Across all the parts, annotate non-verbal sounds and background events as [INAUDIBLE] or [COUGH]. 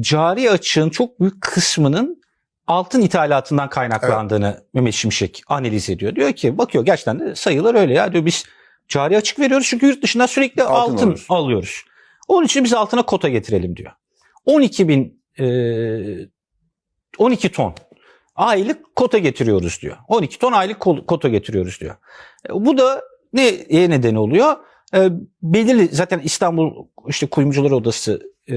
cari açığın çok büyük kısmının altın ithalatından kaynaklandığını Mehmet Şimşek analiz ediyor. Diyor ki bakıyor gerçekten de sayılar öyle ya diyor biz cari açık veriyoruz çünkü yurt dışından sürekli Altın altın, alıyoruz. alıyoruz. Onun için biz altına kota getirelim diyor. 12 bin e, 12 ton aylık kota getiriyoruz diyor. 12 ton aylık kota getiriyoruz diyor. E, Bu da neye neden oluyor? E, belirli zaten İstanbul işte kuyumcular odası e,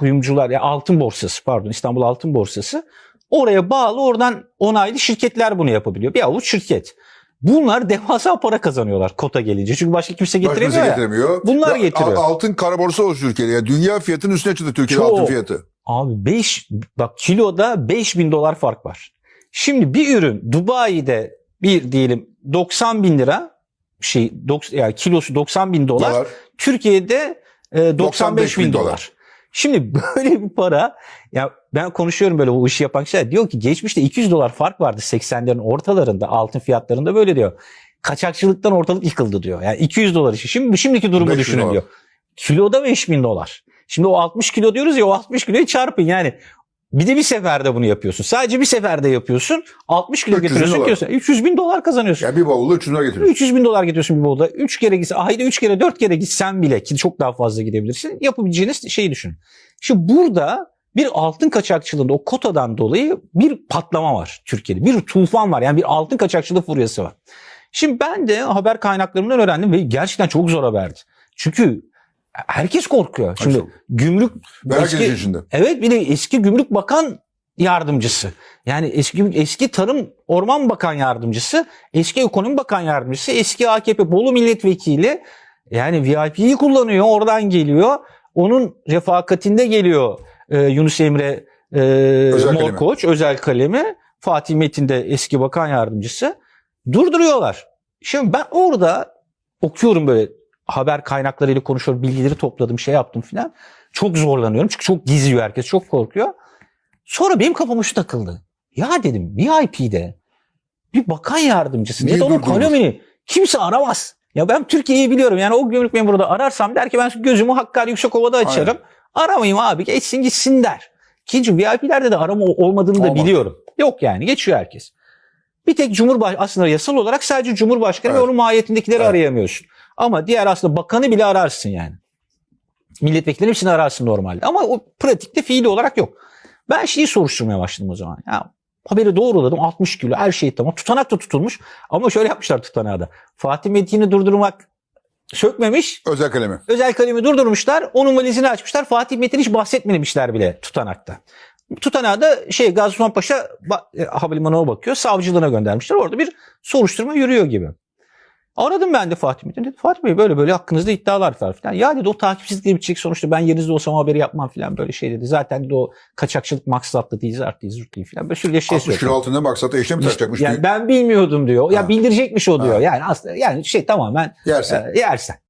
kuyumcular ya altın borsası pardon İstanbul Altın Borsası oraya bağlı oradan onaylı şirketler bunu yapabiliyor. Bir avuç şirket. Bunlar devasa para kazanıyorlar kota gelince. Çünkü başka kimse getiremiyor ya. getiremiyor. Bunlar Ve getiriyor. al- Altın kara borsa oluştu Türkiye'de. Yani dünya fiyatının üstüne çıktı Türkiye'de Çok. altın fiyatı. Abi 5 bak kiloda 5000 dolar fark var. Şimdi bir ürün Dubai'de bir diyelim 90 bin lira şey dok- yani kilosu 90 bin dolar. Dolar. Türkiye'de e, 95 bin bin dolar. dolar. Şimdi [LAUGHS] böyle bir para ya ben konuşuyorum böyle bu işi yapan kişiler diyor ki geçmişte 200 dolar fark vardı 80'lerin ortalarında altın fiyatlarında böyle diyor. Kaçakçılıktan ortalık yıkıldı diyor. Yani 200 dolar işi. Şimdi şimdiki durumu 5.000 düşünün dolar. diyor. Kiloda 5000 dolar. Şimdi o 60 kilo diyoruz ya o 60 kiloyu çarpın yani. Bir de bir seferde bunu yapıyorsun. Sadece bir seferde yapıyorsun. 60 kilo 300 bin getiriyorsun. dolar. kilosu. 300 bin dolar kazanıyorsun. Yani bir bavulda 300 lira getiriyor. 300 bin dolar gidiyorsun bir bavulda. 3 kere gitsen, ayda 3 kere 4 kere gitsen bile ki çok daha fazla gidebilirsin. Yapabileceğiniz şeyi düşün. Şimdi burada bir altın kaçakçılığında o kotadan dolayı bir patlama var Türkiye'de. Bir tufan var. Yani bir altın kaçakçılığı furyası var. Şimdi ben de haber kaynaklarımdan öğrendim ve gerçekten çok zor haberdi. Çünkü herkes korkuyor. Şimdi Çok. gümrük herkes eski- içinde. Evet bir de eski Gümrük Bakan yardımcısı. Yani eski eski Tarım Orman Bakan yardımcısı, eski Ekonomi Bakan yardımcısı, eski AKP Bolu milletvekili yani VIP'yi kullanıyor, oradan geliyor. Onun refakatinde geliyor e, Yunus Emre e, Özel kalemi. Morkoç, özel kalemi. Fatih Metin de eski bakan yardımcısı. Durduruyorlar. Şimdi ben orada okuyorum böyle haber kaynaklarıyla konuşuyorum, bilgileri topladım, şey yaptım filan. Çok zorlanıyorum çünkü çok gizliyor herkes, çok korkuyor. Sonra benim kafama şu takıldı. Ya dedim VIP'de bir bakan yardımcısı Niye da onun kalemini kimse aramaz. Ya ben Türkiye'yi biliyorum yani o gümrük memuru da ararsam der ki ben gözümü Hakkari Yüksekova'da açarım. Aramayayım abi geçsin gitsin der. İkinci VIP'lerde de arama olmadığını da Olmaz. biliyorum. Yok yani geçiyor herkes. Bir tek Cumhurbaşkanı aslında yasal olarak sadece Cumhurbaşkanı ve Evet. onun mahiyetindekileri Evet. arayamıyorsun. Ama diğer aslında bakanı bile ararsın yani. Milletvekilleri hepsini ararsın normalde. Ama o pratikte fiili olarak yok. Ben şeyi soruşturmaya başladım o zaman. Ya haberi doğruladım 60 kilo her şey tamam. Tutanak da tutulmuş ama şöyle yapmışlar tutanağı da. Fatih Metin'i durdurmak sökmemiş. Özel kalemi. Özel kalemi durdurmuşlar. Onun valizini açmışlar. Fatih Metin hiç bahsetmemişler bile tutanakta. Tutanağı da şey Gazi Osman Paşa e, havalimanına bakıyor. Savcılığına göndermişler. Orada bir soruşturma yürüyor gibi. Aradım ben de Fatih Metin. Dedi, Fatih Bey böyle böyle hakkınızda iddialar var falan. Ya dedi o takipsizlik bitecek sonuçta ben yerinizde olsam haberi yapmam falan böyle şey dedi. Zaten dedi o kaçakçılık maksatlı değil değil zurt değil falan. Böyle sürü şey 60 kilo altında maksata eşle mi takacakmış? Yani Yani, ben bilmiyordum diyor. Ya Ha. bildirecekmiş o diyor. Ha. Yani aslında yani şey tamamen Yersen. e, yersen.